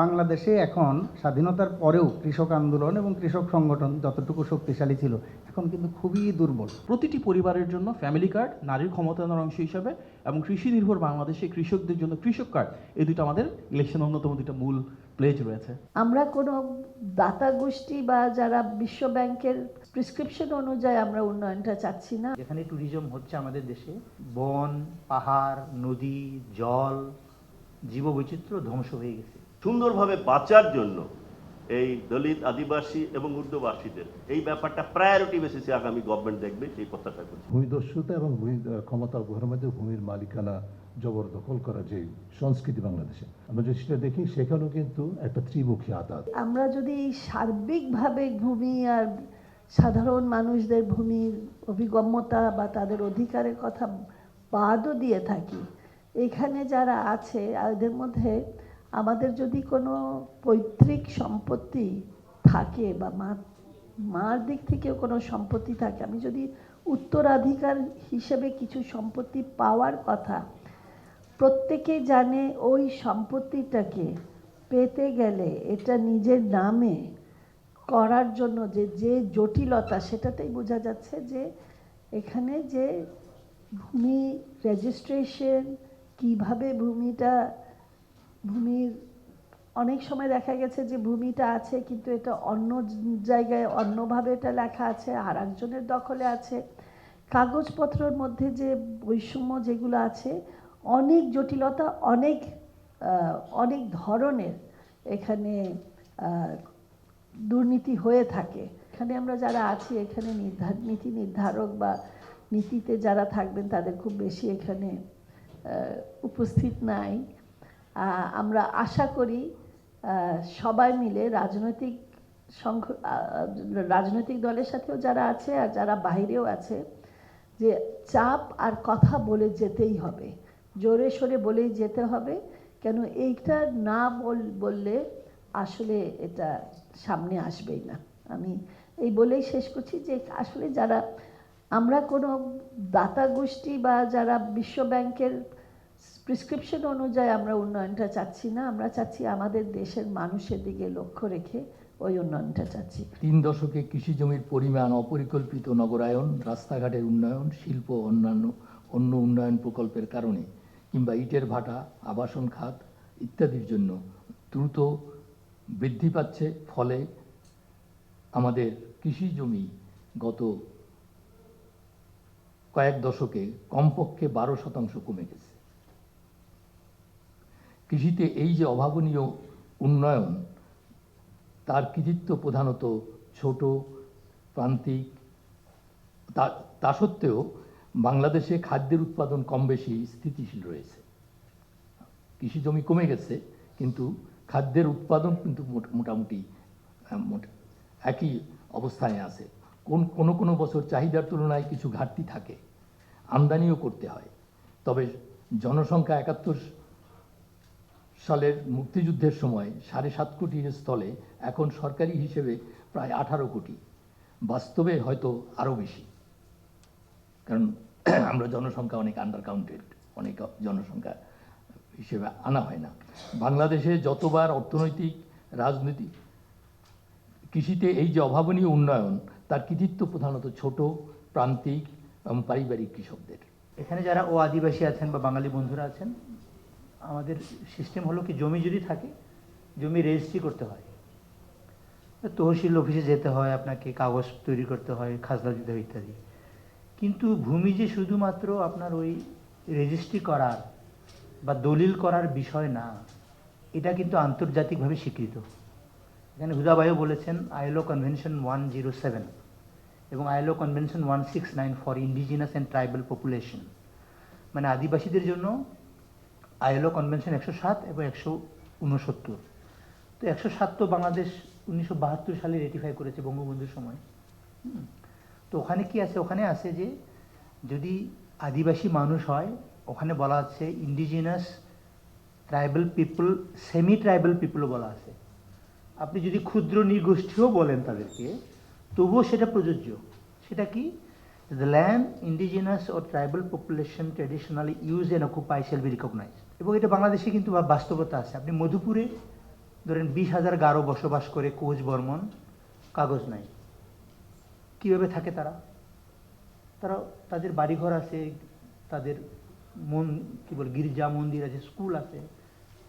বাংলাদেশে এখন স্বাধীনতার পরেও কৃষক আন্দোলন এবং কৃষক সংগঠন যতটুকু শক্তিশালী ছিল এখন কিন্তু খুবই দুর্বল। প্রতিটি পরিবারের জন্য ফ্যামিলি কার্ড নারীর ক্ষমতায়নের অংশ হিসাবে এবং কৃষি নির্ভর বাংলাদেশে কৃষকদের জন্য কৃষক কার্ড এই দুটো আমাদের ইলেকশন অন্যতম দুটো মূল প্লেজ রয়েছে। আমরা কোনো দাতা গোষ্ঠী বা যারা বিশ্ব ব্যাংকের প্রেসক্রিপশন অনুযায়ী আমরা উন্নয়নটা চাচ্ছি না। যেখানে ট্যুরিজম হচ্ছে আমাদের দেশে। বন পাহাড় নদী জল জীববৈচিত্র্য ধ্বংস হয়ে গেছে। সুন্দরভাবে বাঁচার জন্য এই দলিত আদিবাসী এবং উর্দুবাসীদের এই ব্যাপারটা প্রায়োরিটি বেসিসে আগামী গভর্নমেন্ট দেখবে সেই প্রত্যাশা করছি ভূমিদস্যুতা এবং ভূমি ক্ষমতা অপহারের মধ্যে ভূমির মালিকানা জবরদখল করা যে সংস্কৃতি বাংলাদেশে। আমরা যদি সেটা দেখি সেখানেও কিন্তু একটা ত্রিমুখী আঘাত আমরা যদি সার্বিকভাবে ভূমি আর সাধারণ মানুষদের ভূমির অভিগম্যতা বা তাদের অধিকারের কথা বাদও দিয়ে থাকি এখানে যারা আছে এদের মধ্যে আমাদের যদি কোনো পৈতৃক সম্পত্তি থাকে বা মা, মার দিক থেকেও কোনো সম্পত্তি থাকে, আমি যদি উত্তরাধিকার হিসেবে কিছু সম্পত্তি পাওয়ার কথা, প্রত্যেকে জানে ওই সম্পত্তিটাকে পেতে গেলে এটা নিজের নামে করার জন্য যে যে জটিলতা, সেটাতেই বোঝা যাচ্ছে যে এখানে যে ভূমি রেজিস্ট্রেশন কীভাবে ভূমিটা ভূমির অনেক সময় দেখা গেছে যে ভূমিটা আছে, কিন্তু এটা অন্য জায়গায় অন্যভাবে এটা লেখা আছে আর একজনের দখলে আছে। কাগজপত্রর মধ্যে যে বৈষম্য যেগুলো আছে, অনেক জটিলতা, অনেক অনেক ধরনের এখানে দুর্নীতি হয়ে থাকে। এখানে আমরা যারা আছি, এখানে নির্ধার নীতি নির্ধারক বা নীতিতে যারা থাকবেন, তাদের খুব বেশি এখানে উপস্থিত নাই। আমরা আশা করি সবাই মিলে রাজনৈতিক সংঘ রাজনৈতিক দলের সাথেও যারা আছে আর যারা বাইরেও আছে, যে চাপ আর কথা বলে যেতেই হবে। জোরে সোরে বলেই যেতে হবে। কেন এইটা না বল, বললে আসলে এটা সামনে আসবেই না। আমি এই বলেই শেষ করছি যে আসলে যারা, আমরা কোনো দাতা গোষ্ঠী বা যারা বিশ্ব ব্যাংকের প্রেসক্রিপশন অনুযায়ী আমরা উন্নয়নটা চাচ্ছি না, আমরা চাচ্ছি আমাদের দেশের মানুষের দিকে লক্ষ্য রেখে ওই উন্নয়নটা চাচ্ছি। তিন দশকে কৃষি জমির পরিমাণ অপরিকল্পিত নগরায়ন, রাস্তাঘাটের উন্নয়ন, শিল্প অন্যান্য, অন্য উন্নয়ন প্রকল্পের কারণে, কিংবা ইটের ভাটা, আবাসন খাত ইত্যাদির জন্য দ্রুত বৃদ্ধি পাচ্ছে, ফলে আমাদের কৃষি জমি গত কয়েক দশকে কমপক্ষে বারো শতাংশ কমে গেছে। কৃষিতে এই যে অভাবনীয় উন্নয়ন, তার কৃতিত্ব প্রধানত ছোট, প্রান্তিক, তা সত্ত্বেও বাংলাদেশে খাদ্যের উৎপাদন কম বেশি স্থিতিশীল রয়েছে। কৃষি জমি কমে গেছে, কিন্তু খাদ্যের উৎপাদন কিন্তু মোট- মোটামুটি একই অবস্থায় আছে। কোন, কোনো কোনো বছর চাহিদার তুলনায় কিছু ঘাটতি থাকে। আমদানিও করতে হয়। তবে জনসংখ্যা একাত্তর সালের মুক্তিযুদ্ধের সময় সাড়ে সাত কোটির স্থলে এখন সরকারি হিসেবে প্রায় আঠারো কোটি। বাস্তবে হয়তো আরও বেশি। কারণ আমরা জনসংখ্যা অনেক আন্ডার কাউন্টেড অনেক জনসংখ্যা হিসেবে আনা হয় না। বাংলাদেশে যতবার অর্থনৈতিক, রাজনৈতিক কৃষিতে এই যে অভাবনীয় উন্নয়ন, তার কৃতিত্ব প্রধানত ছোট, প্রান্তিক এবং পারিবারিক কৃষকদের। এখানে যারা ও আদিবাসী আছেন বা বাঙালি বন্ধুরা আছেন আমাদের সিস্টেম হলো কি, জমি যদি থাকে, জমি রেজিস্ট্রি করতে হয়। তহসিল অফিসে যেতে হয়, আপনাকে কাগজ তৈরি করতে হয়, খাজনা দিতে হয় ইত্যাদি। কিন্তু ভূমি যে শুধুমাত্র আপনার ওই রেজিস্ট্রি করার বা দলিল করার বিষয় না, এটা কিন্তু আন্তর্জাতিকভাবে স্বীকৃত। এখানে হুদাবাইও বলেছেন আইলো কনভেনশন ওয়ান জিরো সেভেন এবং ILO convention one six nine for indigenous and tribal population মানে আদিবাসীদের জন্য আইএলও কনভেনশন একশো সাত এবং একশো উনসত্তর। তো একশো সাত তো বাংলাদেশ উনিশশো বাহাত্তর সালে রেটিফাই করেছে বঙ্গবন্ধুর সময়। তো ওখানে কি আছে? ওখানে আছে যে, যদি আদিবাসী মানুষ হয়, ওখানে বলা আছে indigenous tribal people semi tribal পিপলও বলা আছে। আপনি যদি ক্ষুদ্র নৃগোষ্ঠীও বলেন তাদেরকে, তবুও সেটা প্রযোজ্য। সেটা কি? The land indigenous O tribal population traditionally use and occupy shall be recognise এবং এটা বাংলাদেশে কিন্তু বাস্তবতা আছে। আপনি মধুপুরে ধরেন বিশ হাজার গারো বসবাস করে কোচ বর্মন, কাগজ নাই। কীভাবে থাকে তারা? তারা তাদের বাড়িঘর আছে, তাদের মন কি বল, গির্জা মন্দির আছে, স্কুল আছে,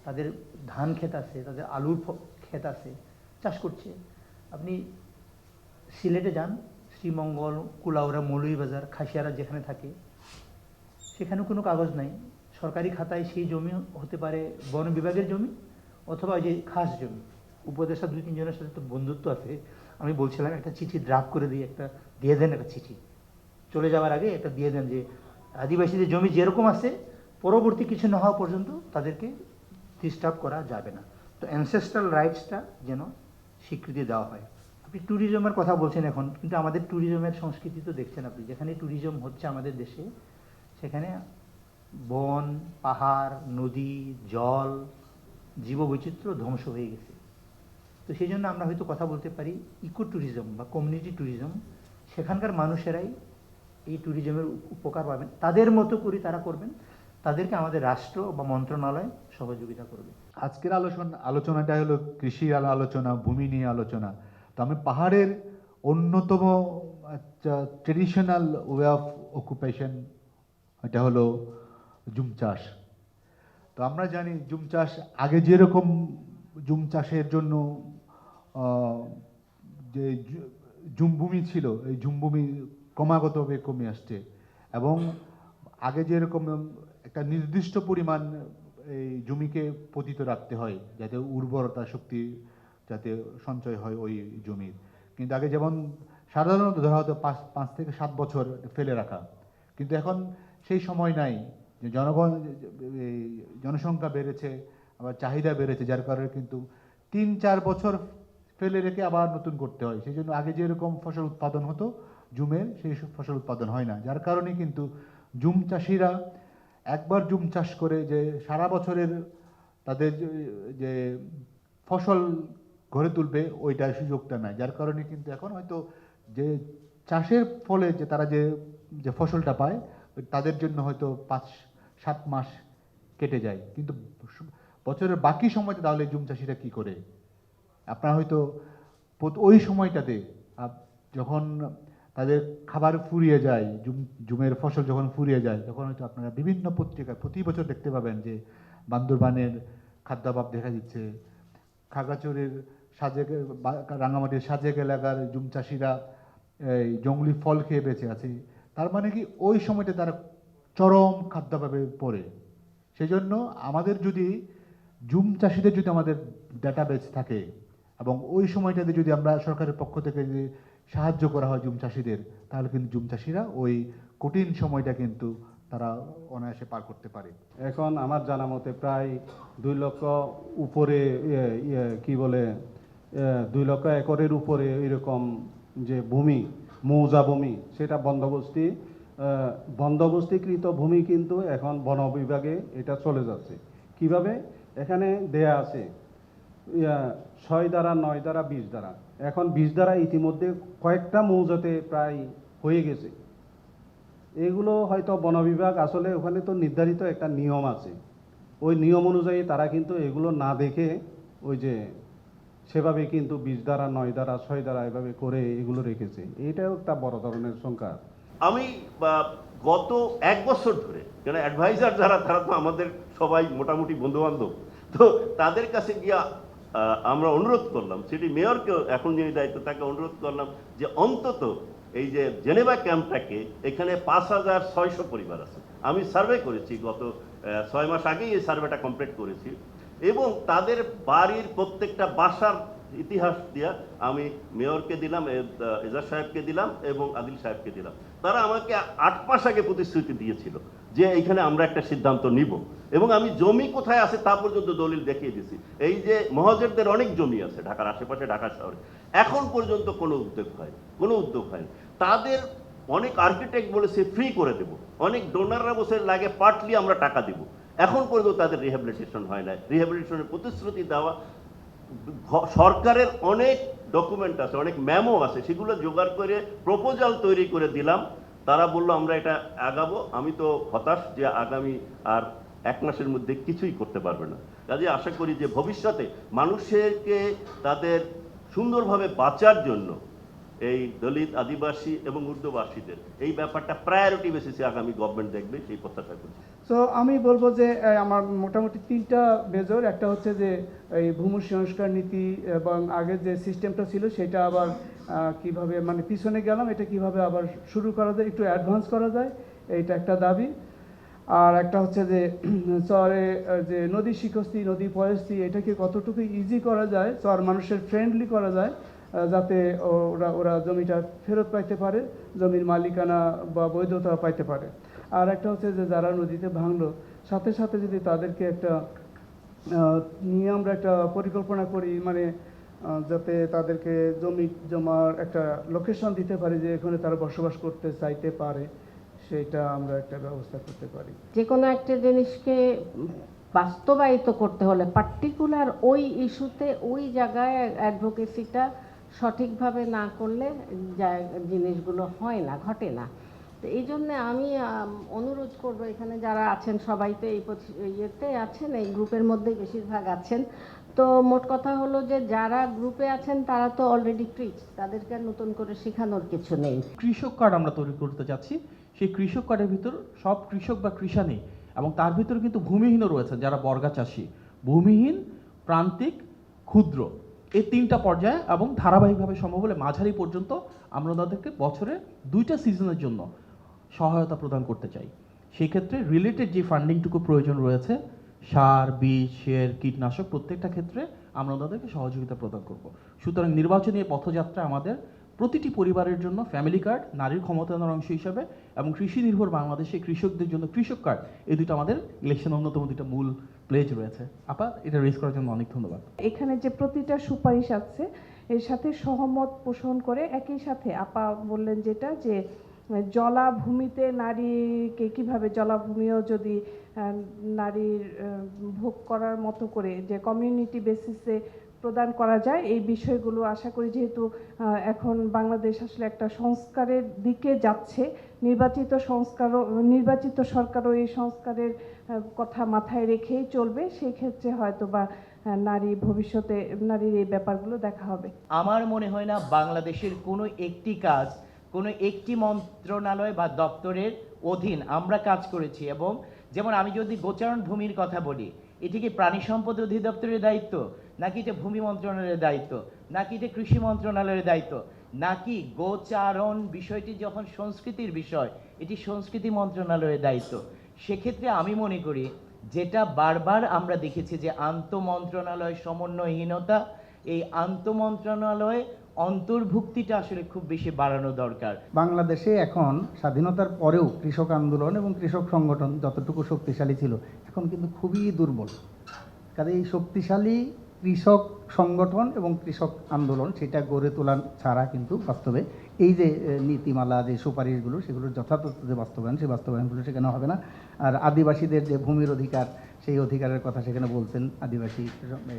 তাদের ধান ক্ষেত আছে, তাদের আলুর ক্ষেত আছে, চাষ করছে। আপনি সিলেটে যান, শ্রীমঙ্গল, কুলাউড়া, মৌলভীবাজার, খাসিয়ারা যেখানে থাকে সেখানে কোনো কাগজ নাই। সরকারি খাতায় সেই জমি হতে পারে বন বিভাগের জমি অথবা যে খাস জমি। উপদেষ্টা দুই তিনজনের সাথে তো বন্ধুত্ব আছে। আমি বলছিলাম, একটা চিঠি ড্রাফট করে দিয়ে একটা দিয়ে দেন একটা চিঠি। চলে যাওয়ার আগে একটা দিয়ে দেন যে, আদিবাসীদের জমি যেরকম আছে, পরবর্তী কিছু না হওয়া পর্যন্ত তাদেরকে ডিস্টার্ব করা যাবে না। তো অ্যানসেস্ট্রাল রাইটসটা যেন স্বীকৃতি দেওয়া হয়। আপনি ট্যুরিজমের কথা বলছেন এখন, কিন্তু আমাদের ট্যুরিজমের সংস্কৃতি তো দেখছেন আপনি। যেখানে ট্যুরিজম হচ্ছে আমাদের দেশে, সেখানে বন, পাহাড়, নদী, জল, জীববৈচিত্র্য ধ্বংস হয়ে গেছে। তো সেই জন্য আমরা হয়তো কথা বলতে পারি ইকো ট্যুরিজম বা কমিউনিটি ট্যুরিজম সেখানকার মানুষেরাই এই ট্যুরিজমের উপকার পাবেন। তাদের মতো করে তারা করবেন। তাদেরকে আমাদের রাষ্ট্র বা মন্ত্রণালয় সহযোগিতা করবে। আজকের আলোচনা, আলোচনাটা হলো কৃষি আলোচনা, ভূমি নিয়ে আলোচনা। তো আমি পাহাড়ের অন্যতম ট্রেডিশনাল ওয়ে অফ অকুপেশন এটা হলো জুম চাষ। তো আমরা জানি জুম চাষ আগে যেরকম জুম চাষের জন্য যে জুমভূমি ছিল, এই জুমভূমি ক্রমাগতভাবে কমে আসছে। এবং আগে যেরকম একটা নির্দিষ্ট পরিমাণ এই জমিকে পতিত রাখতে হয়, যাতে উর্বরতা শক্তি যাতে সঞ্চয় হয় ওই জমির। কিন্তু আগে যেমন সাধারণত ধরা হতো পাঁচ পাঁচ থেকে সাত বছর ফেলে রাখা। কিন্তু এখন সেই সময় নাই। যে জনগণ জনসংখ্যা বেড়েছে, আবার চাহিদা বেড়েছে, যার কারণে কিন্তু তিন, চার বছর ফেলে রেখে আবার নতুন করতে হয়। সেই জন্য আগে যেরকম ফসল উৎপাদন হতো জুমের সেই ফসল উৎপাদন হয় না। যার কারণে কিন্তু জুম চাষিরা একবার জুম চাষ করে যে সারা বছরের তাদের যে- ফসল গড়ে তুলবে, ওইটা সুযোগটা নাই যার কারণে কিন্তু এখন হয়তো যে চাষের ফলে যে তারা যে যে ফসলটা পায়, তাদের জন্য হয়তো পাঁচ সাত মাস কেটে যায়। কিন্তু বছরের বাকি সময়টা তাহলে জুম চাষিরা কি করে? আপনার হয়তো ওই সময়টাতে যখন তাদের খাবার ফুরিয়ে যায়, জুম জুমের ফসল যখন ফুরিয়ে যায়, তখন হয়তো আপনারা বিভিন্ন পত্রিকায় প্রতি বছর দেখতে পাবেন যে বান্দরবানের খাদ্যাভাব দেখা দিচ্ছে। খাগড়াছড়ির সাজেক রাঙামাটির সাজেক এলাকার জুম চাষিরা এই জঙ্গলি ফল খেয়ে বেঁচে আছে। তার মানে কি ওই সময়টা তারা চরম খাদ্যাভাবে পড়ে। সেই জন্য আমাদের যদি, জুম চাষিদের যদি আমাদের ডাটাবেস থাকে এবং ওই সময়টাতে যদি আমরা সরকারের পক্ষ থেকে যদি সাহায্য করা হয় জুম চাষিদের, তাহলে কিন্তু জুম চাষিরা ওই কঠিন সময়টা কিন্তু তারা অনায়াসে পার করতে পারে। এখন আমার জানা মতে প্রায় দুই লক্ষ উপরে কি বলে দুই লক্ষ একরের উপরে এরকম যে ভূমি, মৌজা ভূমি, সেটা বন্দোবস্তি বন্দোবস্তিকৃত ভূমি কিন্তু এখন বন বিভাগে এটা চলে যাচ্ছে। কীভাবে? এখানে দেয়া আছে ছয় দ্বারা, নয় দ্বারা, বিশ দ্বারা। এখন বিশ দ্বারা ইতিমধ্যে কয়েকটা মৌজাতে প্রায় হয়ে গেছে। এগুলো হয়তো বন বিভাগ আসলে ওখানে তো নির্ধারিত একটা নিয়ম আছে। ওই নিয়ম অনুযায়ী তারা কিন্তু এগুলো না দেখে ওই যে সেভাবে কিন্তু বিশ দ্বারা, নয় দ্বারা, ছয় দ্বারা এভাবে করে এগুলো রেখেছে। এটাও একটা বড় ধরনের সংখ্যা। আমি গত এক বছর ধরে, কেন অ্যাডভাইজার যারা, তারা তো আমাদের সবাই মোটামুটি বন্ধু বান্ধব তো তাদের কাছে গিয়া আমরা অনুরোধ করলাম, সিটি মেয়রকে এখন যিনি দায়িত্ব, তাকে অনুরোধ করলাম যে অন্তত এই যে জেনেভা ক্যাম্পটাকে এখানে পাঁচ হাজার ছয়শো পরিবার আছে। আমি সার্ভে করেছি গত ছয় মাস আগেই এই সার্ভেটা কমপ্লিট করেছি। এবং তাদের বাড়ির প্রত্যেকটা বাসার ইতিহাস দিয়া আমি মেয়রকে দিলাম এজাজ সাহেবকে দিলাম এবং আদিল সাহেবকে দিলাম। তারা আমাকে আট মাস আগে প্রতিশ্রুতি দিয়েছিল যে এইখানে আমরা একটা সিদ্ধান্ত নিব। এবং আমি জমি কোথায় আছে তা পর্যন্ত দলিল দেখিয়ে দিছি। এই যে মহাজেরদের অনেক জমি আছে ঢাকার আশেপাশে, ঢাকা শহরে। এখন পর্যন্ত কোনো উদ্যোগ হয়, কোনো উদ্যোগ হয়নি। তাদের অনেক আর্কিটেক্ট বলেছে ফ্রি করে দেব। অনেক ডোনাররা বসে লাগে পার্টলি আমরা টাকা দিব। এখন পর্যন্ত তাদের রিহ্যাবিলিটেশন হয় না রিহ্যাবিলিটেশনের প্রতিশ্রুতি দেওয়া সরকারের অনেক ডকুমেন্ট আছে, অনেক ম্যামো আছে, সেগুলো জোগাড় করে প্রপোজাল তৈরি করে দিলাম। তারা বলল, আমরা এটা আগাবো। আমি তো হতাশ যে আগামী আর এক মাসের মধ্যে কিছুই করতে পারবে না। কাজে আশা করি যে ভবিষ্যতে মানুষেরকে তাদের সুন্দরভাবে বাঁচার জন্য এই দলিত আদিবাসী এবং উর্দুবাসীদের এই ব্যাপারটা প্রায়োরিটি বেসিসে আগামী গভর্নমেন্ট দেখবে, সেই প্রত্যাশা করছি। সো আমি বলব যে আমার মোটামুটি তিনটা মেজর একটা হচ্ছে যে, এই ভূমি সংস্কার নীতি এবং আগের যে সিস্টেমটা ছিল, সেটা আবার কীভাবে মানে পিছনে গেলাম, এটা কীভাবে আবার শুরু করা যায়, একটু অ্যাডভান্স করা যায়, এইটা একটা দাবি। আর একটা হচ্ছে যে, চরে যে নদী শিখস্তি নদী পয়স্তি, এটাকে কতটুকু ইজি করা যায়, চর মানুষের ফ্রেন্ডলি করা যায় যাতে ওরা ওরা জমিটা ফেরত পাইতে পারে, জমির মালিকানা বা বৈধতা পাইতে পারে। আর একটা হচ্ছে যে যারা নদীতে ভাঙলো, সাথে সাথে যদি তাদেরকে একটা নিয়ে আমরা একটা পরিকল্পনা করি মানে যাতে তাদেরকে জমি জমার একটা লোকেশন দিতে পারি যে এখানে তারা বসবাস করতে চাইতে পারে, সেটা আমরা একটা ব্যবস্থা করতে পারি। যে কোনো একটা জিনিসকে বাস্তবায়িত করতে হলে পার্টিকুলার ওই ইস্যুতে ওই জায়গায় অ্যাডভোকেসিটা সঠিকভাবে না করলে জিনিসগুলো হয় না, ঘটে না। তো এই জন্যে আমি অনুরোধ করব এখানে যারা আছেন, সবাই তো এই ইয়েতে আছেন, এই গ্রুপের মধ্যেই বেশিরভাগ আছেন। তো মোট কথা হলো যে, যারা গ্রুপে আছেন, তারা তো অলরেডি ট্রিচ তাদেরকে আর নতুন করে শেখানোর কিছু নেই। কৃষক কার্ড আমরা তৈরি করতে যাচ্ছি। সেই কৃষক কার্ডের ভিতর সব কৃষক বা কৃষানি এবং তার ভিতর কিন্তু ভূমিহীনও রয়েছে, যারা বর্গা চাষি। ভূমিহীন, প্রান্তিক, ক্ষুদ্র। এই তিনটা পর্যায়ে এবং ধারাবাহিকভাবে সম্ভব হলে মাঝারি পর্যন্ত আমরা তাদেরকে বছরে দুইটা সিজনের জন্য সহায়তা প্রদান করতে চাই। সেই ক্ষেত্রে রিলেটেড যে ফান্ডিংটুকু প্রয়োজন রয়েছে, সার, বীজ, শের, কীটনাশক প্রত্যেকটা ক্ষেত্রে আমরা তাদেরকে সহযোগিতা প্রদান করব। সুতরাং নির্বাচনী পথযাত্রা আমাদের প্রতিটি পরিবারের জন্য ফ্যামিলি কার্ড নারীর ক্ষমতায়নের অংশ হিসাবে এবং কৃষি নির্ভর বাংলাদেশে কৃষকদের জন্য কৃষক কার্ড এই দুটো আমাদের ইলেকশন অন্যতম দুটো মূল প্লেজ রয়েছে। আপা, এটা রেজ করার জন্য অনেক ধন্যবাদ। এখানে যে প্রতিটা সুপারিশ আছে, এর সাথে সহমত পোষণ করে একই সাথে আপা বললেন যেটা যে, জলাভূমিতে নারীকে কীভাবে জলাভূমিও যদি নারীর ভোগ করার মতো করে যে কমিউনিটি বেসিসে প্রদান করা যায়। এই বিষয়গুলো আশা করি যেহেতু এখন বাংলাদেশ আসলে একটা সংস্কারের দিকে যাচ্ছে, নির্বাচিত সংস্কারও, নির্বাচিত সরকারও এই সংস্কারের কথা মাথায় রেখেই চলবে। সেই ক্ষেত্রে হয়তো বা নারী ভবিষ্যতে, নারীর এই ব্যাপারগুলো দেখা হবে। আমার মনে হয় না বাংলাদেশের কোনো একটি কাজ, কোনো একটি মন্ত্রণালয় বা দপ্তরের অধীন আমরা কাজ করেছি এবং যেমন আমি যদি গোচারণ ভূমির কথা বলি, এটি কি প্রাণী সম্পদ অধিদপ্তরের দায়িত্ব? নাকি এটা ভূমি মন্ত্রণালয়ের দায়িত্ব? নাকি এটা কৃষি মন্ত্রণালয়ের দায়িত্ব? নাকি গোচারণ বিষয়টি যখন সংস্কৃতির বিষয়, এটি সংস্কৃতি মন্ত্রণালয়ের দায়িত্ব? সেক্ষেত্রে আমি মনে করি, যেটা বারবার আমরা দেখেছি যে আন্তঃমন্ত্রণালয় সমন্বয়হীনতা, এই আন্তঃমন্ত্রণালয় অন্তর্ভুক্তিটা আসলে খুব বেশি বাড়ানো দরকার। বাংলাদেশে এখন স্বাধীনতার পরেও কৃষক আন্দোলন এবং কৃষক সংগঠন যতটুকু শক্তিশালী ছিল, এখন কিন্তু খুবই দুর্বল। কাজে এই শক্তিশালী কৃষক সংগঠন এবং কৃষক আন্দোলন সেটা গড়ে তোলা ছাড়া কিন্তু বাস্তবে এই যে নীতিমালা, যে সুপারিশগুলো সেগুলোর যথাযথ যে বাস্তবায়ন, সেই বাস্তবায়নগুলো সেখানে হবে না। আর আদিবাসীদের যে ভূমির অধিকার, সেই অধিকারের কথা সেখানে বলছেন আদিবাসী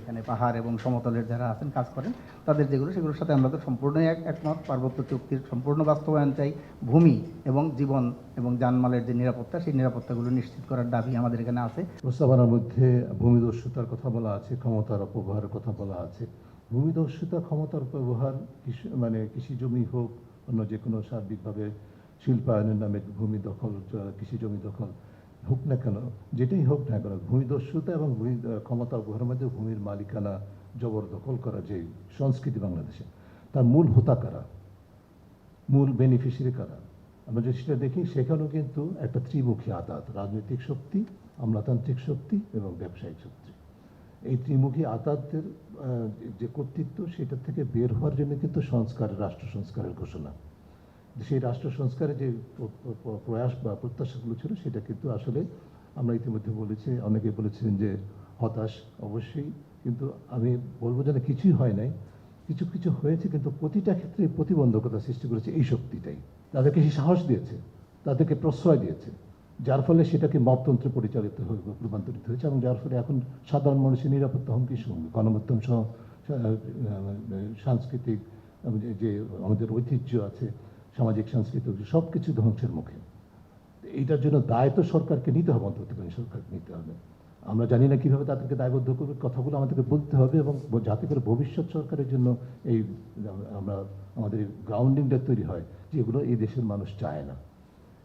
এখানে পাহাড় এবং সমতলের যারা আছেন, কাজ করেন, তাদের যেগুলো, সেগুলোর সাথে আমরা তো সম্পূর্ণই এক, একমত। পার্বত্য চুক্তির সম্পূর্ণ বাস্তবায়ন চাই। ভূমি এবং জীবন এবং জানমালের যে নিরাপত্তা, সেই নিরাপত্তাগুলো নিশ্চিত করার দাবি আমাদের এখানে আছে। প্রস্তাবনার মধ্যে ভূমিদস্যুতার কথা বলা আছে, ক্ষমতার অপব্যবহারের কথা বলা আছে। ভূমিদস্যুতা, ক্ষমতার অপব্যবহার, কৃষি মানে কৃষি জমি হোক অন্য যে কোনো সার্বিকভাবে শিল্পায়নের নামে ভূমি দখল কৃষি জমি দখল হোক না কেন, যেটাই হোক না কেন, ভূমিদস্যুতা এবং ভূমি ক্ষমতা অপব্যবহারের মধ্যে ভূমির মালিকানা জবরদখল করা যে সংস্কৃতি বাংলাদেশে, তার মূল হোতা কারা? মূল বেনিফিশিয়ারি কারা? আমরা যদি সেটা দেখি, সেখানেও কিন্তু একটা ত্রিমুখী আঘাত রাজনৈতিক শক্তি, আমলাতান্ত্রিক শক্তি এবং ব্যবসায়িক শক্তি। এই ত্রিমুখী আতাতের যে কর্তৃত্ব সেটা থেকে বের হওয়ার জন্য কিন্তু সংস্কার, রাষ্ট্র সংস্কারের ঘোষণা। সেই রাষ্ট্র সংস্কারের যে প্রয়াস বা প্রত্যাশাগুলো ছিল, সেটা কিন্তু আসলে আমরা ইতিমধ্যে বলেছি, অনেকে বলেছিলেন যে হতাশ অবশ্যই, কিন্তু আমি বলব যেন কিছুই হয় নাই। কিছু কিছু হয়েছে, কিন্তু প্রতিটা ক্ষেত্রে প্রতিবন্ধকতা সৃষ্টি করেছে এই শক্তিটাই। তাদেরকে সাহস দিয়েছে, তাদেরকে প্রশ্রয় দিয়েছে। যার ফলে সেটাকে মপতন্ত্রে পরিচালিত হয়ে রূপান্তরিত হয়েছে এবং যার ফলে এখন সাধারণ মানুষের নিরাপত্তা হুমকির সঙ্গে গণমাধ্যম সহ সাংস্কৃতিক যে- আমাদের ঐতিহ্য আছে, সামাজিক, সাংস্কৃতিক সব কিছু ধ্বংসের মুখে। এইটার জন্য দায় তো সরকারকে নিতে হবে অন্তত সরকারকে নিতে হবে। আমরা জানি না কীভাবে তাদেরকে দায়বদ্ধ করবে, কথাগুলো আমাদেরকে বলতে হবে এবং যাতে করে ভবিষ্যৎ সরকারের জন্য এই, আমরা আমাদের গ্রাউন্ডিংটা তৈরি হয়, যেগুলো এই দেশের মানুষ চায় না।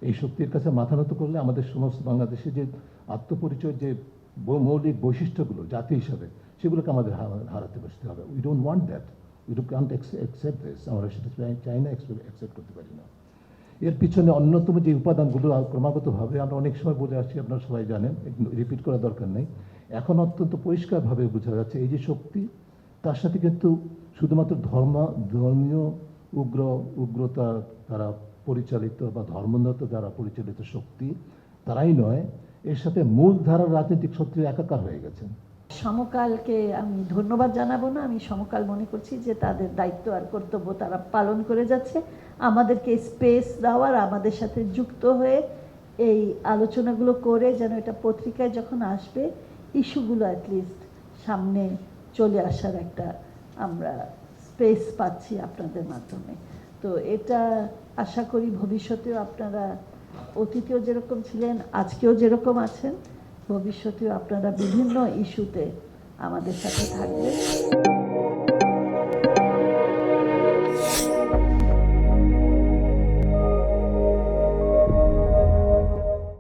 এই শক্তির কাছে মাথা নত করলে আমাদের সমস্ত বাংলাদেশে যে আত্মপরিচয়, যে মৌলিক বৈশিষ্ট্যগুলো জাতি হিসাবে, সেগুলোকে আমাদের হারাতে বসতে হবে। We don't want that we do can't accept this আমরা সেটা চাই- না অ্যাকসেপ্ট করতে পারি না। এর পিছনে অন্যতম যে উপাদানগুলো ক্রমাগতভাবে আমরা অনেক সময় বলে আসছি, আপনারা সবাই জানেন রিপিট করার দরকার নেই। এখন অত্যন্ত পরিষ্কারভাবে বোঝা যাচ্ছে, এই যে শক্তি, তার সাথে কিন্তু শুধুমাত্র ধর্ম, ধর্মীয় উগ্র, উগ্রতা দ্বারা পরিচালিত বা ধর্মনত দ্বারা পরিচালিত শক্তি, তারাই নয়, এর সাথে মূল ধারার রাজনৈতিক শক্তি একাকার হয়ে গেছেন। সমকালকে আমি ধন্যবাদ জানাব না, আমি সমকাল মনে করছি যে তাদের দায়িত্ব আর কর্তব্য তারা পালন করে যাচ্ছে। আমাদেরকে স্পেস দেওয়ার আমাদের সাথে যুক্ত হয়ে এই আলোচনাগুলো করে যেন এটা পত্রিকায় যখন আসবে, ইস্যুগুলো অ্যাটলিস্ট সামনে চলে আসার একটা আমরা স্পেস পাচ্ছি আপনাদের মাধ্যমে। তো এটা আশা করি ভবিষ্যতেও আপনারা অতীতেও যেরকম ছিলেন, আজকেও যেরকম আছেন, ভবিষ্যতেও আপনারা বিভিন্ন ইস্যুতে আমাদের সাথে থাকবেন।